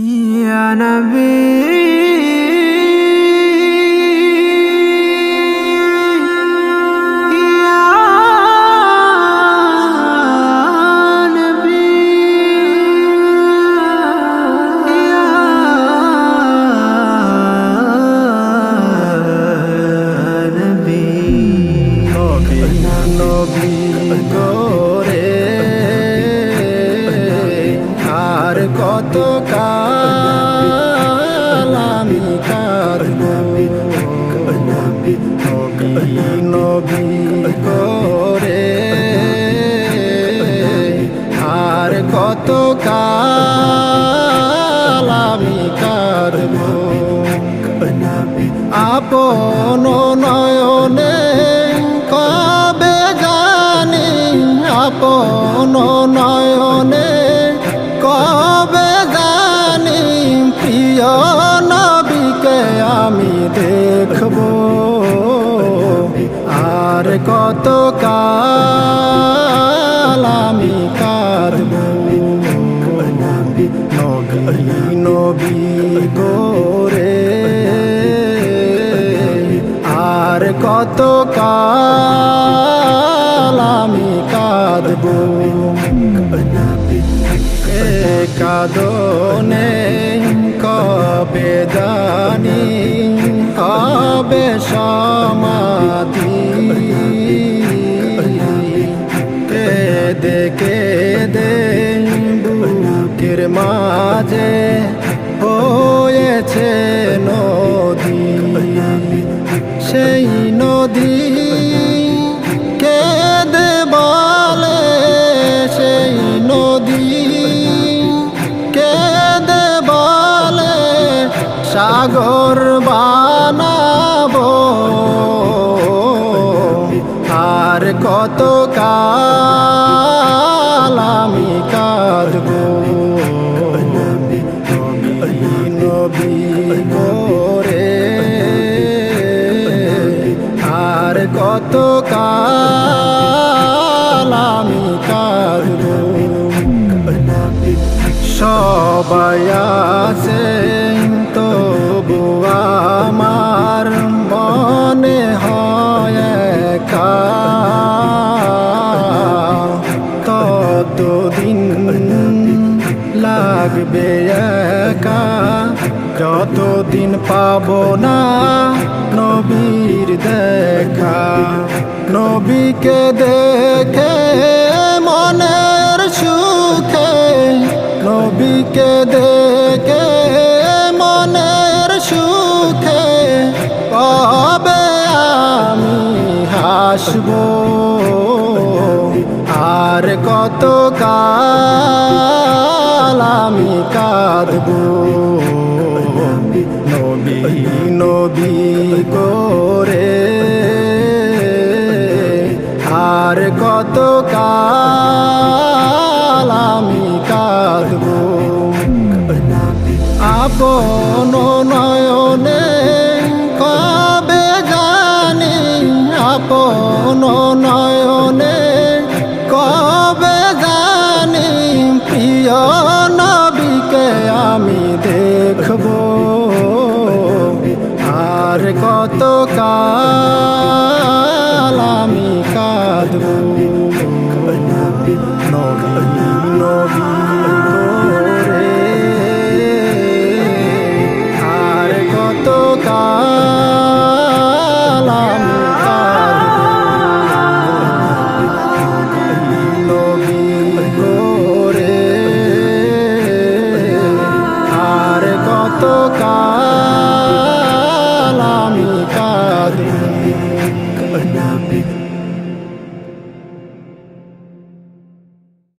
Ya Nabi কত কাল আমি কাঁদব। আপন নয়নে কবে জানি, আপন নয়নে কবে জানি, প্রিয় নবীকে আমি দেখব। আর কত কাল নবী করে আর কত কাল আমি কাঁদব? কাদনে কবে জানি কবে সমাধি কত কাল আমি কাঁদব। নবী আর কত কাল আমি কাঁদব। সবাই আছে লাগবে একা, যতদিন পাবো না নবীর দেখা। নবীকে দেখে মনের সুখে, নবীকে দেখে মনের সুখে কবে আমি হাসব। আর কত কাল আমি কাঁদব। নবী নবী করে। আর কত কাল আমি কাঁদব। আপন নয়নে কবে জানি আপন দেখব। আর কত কাল